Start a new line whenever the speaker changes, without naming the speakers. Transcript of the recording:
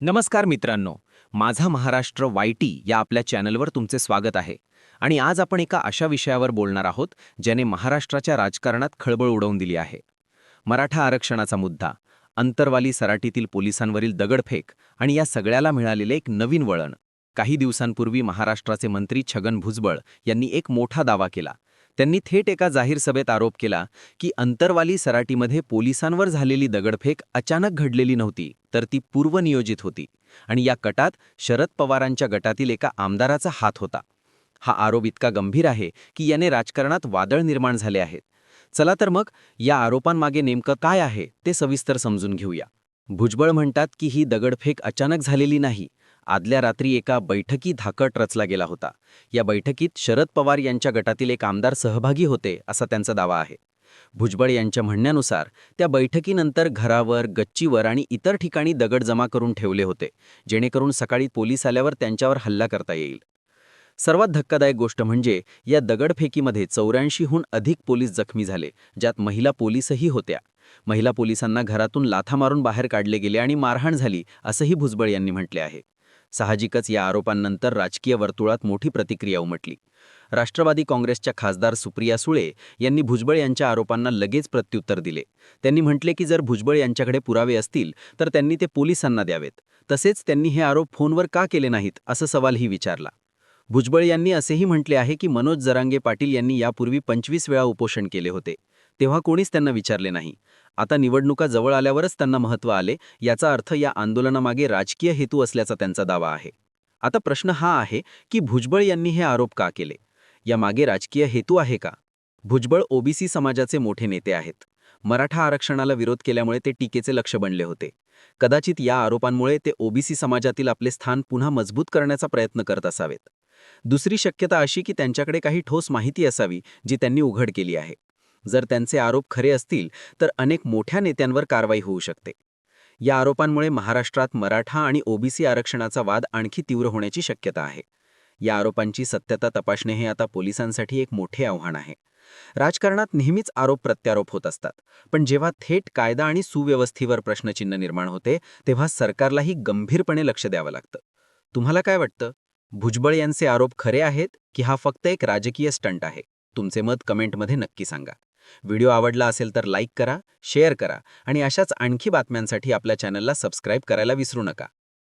नमस्कार मित्रांनो माझा महाराष्ट्र वाय टी या आपल्या चॅनलवर तुमचे स्वागत आहे. आणि आज आपण एका अशा विषयावर बोलणार आहोत ज्याने महाराष्ट्राच्या राजकारणात खळबळ उडवून दिली आहे. मराठा आरक्षणाचा मुद्दा अंतरवाली सराटीतील पोलिसांवरील दगडफेक आणि या सगळ्याला मिळालेले एक नवीन वळण. काही दिवसांपूर्वी महाराष्ट्राचे मंत्री छगन भुजबळ यांनी एक मोठा दावा केला त्यांनी थेट एका जाहीर सभेत आरोप केला की अंतरवाली सराटीमध्ये पोलिसांवर झालेली दगडफेक अचानक घडलेली नव्हती तर ती पूर्वनियोजित होती आणि या कटात शरद पवारांच्या गटातील एका आमदाराचा हात होता. हा आरोप इतका गंभीर आहे की याने राजकारणात वादळ निर्माण झाले आहेत. चला तर मग या आरोपांमागे नेमकं काय आहे ते सविस्तर समजून घेऊया. भुजबळ म्हणतात की ही दगडफेक अचानक झालेली नाही आदल्या रात्री एका बैठकी धाकट रचला गेला होता. या बैठकीत शरद पवार यांच्या गटातील एक आमदार सहभागी होते असा त्यांचा दावा आहे. भुजबळ यांच्या म्हणण्यानुसार त्या बैठकीनंतर घरावर गच्चीवर आणि इतर ठिकाणी दगड जमा करून ठेवले होते जेणेकरून सकाळी पोलीस आल्यावर त्यांच्यावर हल्ला करता येईल. सर्वात धक्कादायक गोष्ट म्हणजे या दगडफेकीमध्ये चौऱ्याऐंशीहून अधिक पोलीस जखमी झाले ज्यात महिला पोलीसही होत्या. महिला पोलिसांना घरातून लाथा मारून बाहेर काढले गेले आणि मारहाण झाली असंही भुजबळ यांनी म्हटले आहे. साहजिकच या आरोपांनंतर राजकीय वर्तुळात मोठी प्रतिक्रिया उमटली. राष्ट्रवादी काँग्रेसच्या खासदार सुप्रिया सुळे यांनी भुजबळ यांच्या आरोपांना लगेच प्रत्युत्तर दिले. त्यांनी म्हटले की जर भुजबळ यांच्याकडे पुरावे असतील तर त्यांनी ते पोलिसांना द्यावेत. तसेच त्यांनी हे आरोप फोनवर का केले नाहीत असा सवालही विचारला. भुजबळ यांनी असेही म्हटले आहे की मनोज जरांगे पाटील यांनी यापूर्वी पंचवीस वेळा उपोषण केले होते. तेव्हा कोणीच त्यांना विचारले नाही. आता निवडणुका जवळ आल्यावरच त्यांना महत्त्व आले याचा अर्थ या आंदोलनामागे राजकीय हेतू असल्याचा त्यांचा दावा आहे. आता प्रश्न हा आहे की भुजबळ यांनी हे आरोप का केले? यामागे राजकीय हेतू आहे का? भुजबळ ओबीसी समाजाचे मोठे नेते आहेत. मराठा आरक्षणाला विरोध केल्यामुळे ते टीकेचे लक्ष बनले होते. कदाचित या आरोपांमुळे ते ओबीसी समाजातील आपले स्थान पुन्हा मजबूत करण्याचा प्रयत्न करत असावेत. दुसरी शक्यता अशी की त्यांच्याकडे काही ठोस माहिती असावी जी त्यांनी उघड केली आहे. जर त्यांचे आरोप खरे असतील तर अनेक मोठ्या नेत्यांवर कारवाई होऊ शकते. या आरोपांमुळे महाराष्ट्रात मराठा आणि ओबीसी आरक्षणाचा वाद आणखी तीव्र होण्याची शक्यता आहे. या आरोपांची सत्यता तपासणे हे आता पोलिसांसाठी एक मोठे आव्हान आहे. राजकारणात नेहमीच आरोप प्रत्यारोप होत असतात पण जेव्हा थेट कायदा आणि सुव्यवस्थेवर प्रश्नचिन्ह निर्माण होते तेव्हा सरकारलाही गंभीरपणे लक्ष द्यावं लागतं. तुम्हाला काय वाटतं? भुजबळ यांचे आरोप खरे आहेत की हा फक्त एक राजकीय स्टंट आहे. तुमचे मत कमेंटमध्ये नक्की सांगा. व्हिडिओ आवडला असेल तर लाईक करा शेअर करा आणि अशाच आणखी बातम्यांसाठी आपल्या चॅनलला सबस्क्राईब करायला विसरू नका.